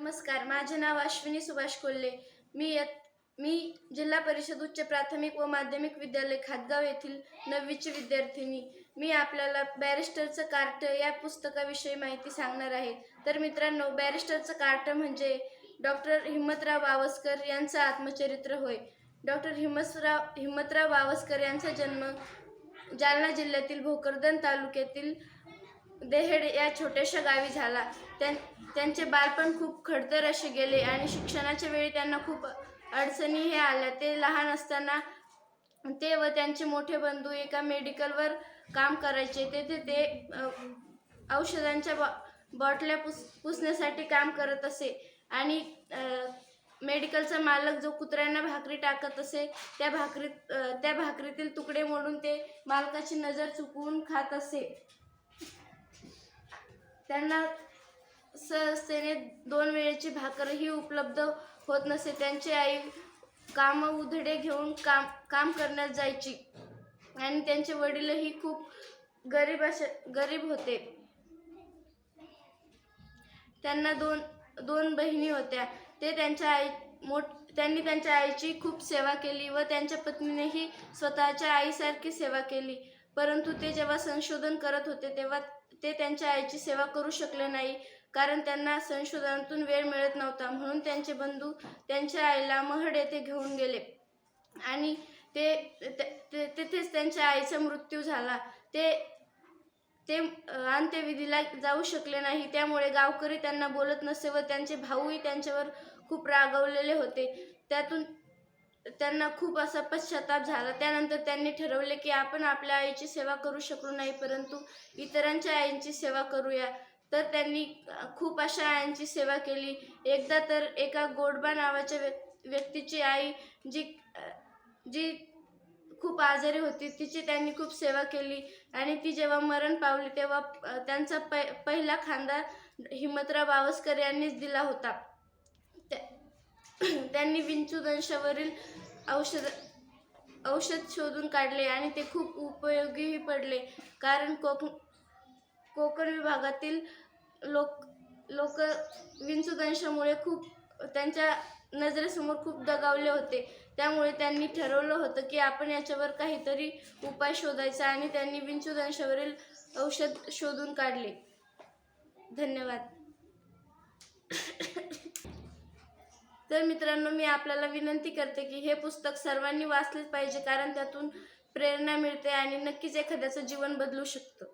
नमस्कार माझे नाव अश्विनी सुभाष कोल्हे. मी मी जिल्हा परिषद उच्च प्राथमिक व माध्यमिक विद्यालय खातगाव येथील नववीची विद्यार्थिनी. मी आपल्याला बॅरिस्टरचं कार्ट या पुस्तकाविषयी माहिती सांगणार आहे. तर मित्रांनो बॅरिस्टरचं कार्ट म्हणजे डॉक्टर हिम्मतराव वावस्कर यांचं आत्मचरित्र होय. डॉक्टर हिम्मतराव हिम्मतराव वावस्कर यांचा जन्म जालना जिल्ह्यातील भोकरदन तालुक्यातील देहेड या छोट्याशा गावी झाला. त्यां त्यांचे बालपण खूप खडतर असे गेले आणि शिक्षणाच्या वेळी त्यांना खूप अडचणी हे आल्या. ते लहान असताना ते व त्यांचे मोठे बंधू एका मेडिकलवर काम करायचे. तेथे ते औषधांच्या बॉ बॉटल्या पुस पुसण्यासाठी काम करत असे. आणि मेडिकलचा मालक जो कुत्र्यांना भाकरी टाकत असे त्या भाकरीत त्या भाकरीतील तुकडे मोडून ते मालकाची नजर चुकवून खात असे. त्यांना सहजतेने दोन वेळेची भाकरही उपलब्ध होत नसे. त्यांची आई काम उधडे घेऊन काम काम करण्यात जायची आणि त्यांचे वडीलही खूप गरीब असे गरीब होते. त्यांना दोन दोन बहिणी होत्या. ते त्यांच्या आई मोठ त्यांनी त्यांच्या आईची खूप सेवा केली व त्यांच्या पत्नीनेही स्वतःच्या आईसारखी सेवा केली. परंतु ते जेव्हा संशोधन करत होते तेव्हा ते त्यांच्या आईची सेवा करू शकले नाही. कारण त्यांना संशोधनातून वेळ मिळत नव्हता. म्हणून त्यांचे बंधू त्यांच्या आईला महड येथे घेऊन गेले. आणि ते तेथेच ते- त्यांच्या आईचा मृत्यू झाला. ते ते अंत्यविधीला जाऊ शकले नाही. त्यामुळे गावकरी त्यांना बोलत नसे व त्यांचे भाऊही त्यांच्यावर खूप रागवलेले होते. त्यातून त्यांना खूप असा पश्चाताप झाला. त्यानंतर त्यांनी ठरवले की आपण आपल्या आईची सेवा करू शकलो नाही परंतु इतरांच्या आईंची सेवा करूया. तर त्यांनी खूप अशा आईंची सेवा केली. एकदा तर एका गोडबा नावाच्या व्यक्तीची आई जी जी खूप आजारी होती तिची त्यांनी खूप सेवा केली. आणि ती जेव्हा मरण पावली तेव्हा त्यांचा पै पहिला खांदा हिमतराव बावस्कर यांनीच दिला होता. त्यांनी विंचूदंशावरील औषध औषध शोधून काढले आणि ते खूप उपयोगीही पडले. कारण कोक कोकण विभागातील लोक लोक विंचूदंशामुळे खूप त्यांच्या नजरेसमोर खूप दगावले होते. त्यामुळे त्यांनी ठरवलं होतं की आपण याच्यावर काहीतरी उपाय शोधायचा आणि त्यांनी विंचूदंशावरील औषध शोधून काढले. धन्यवाद. तर मित्रांनो मी आपल्याला विनंती करते की हे पुस्तक सर्वांनी वाचलेच पाहिजे कारण त्यातून प्रेरणा मिळते आणि नक्कीच एखाद्याचं जीवन बदलू शकतं.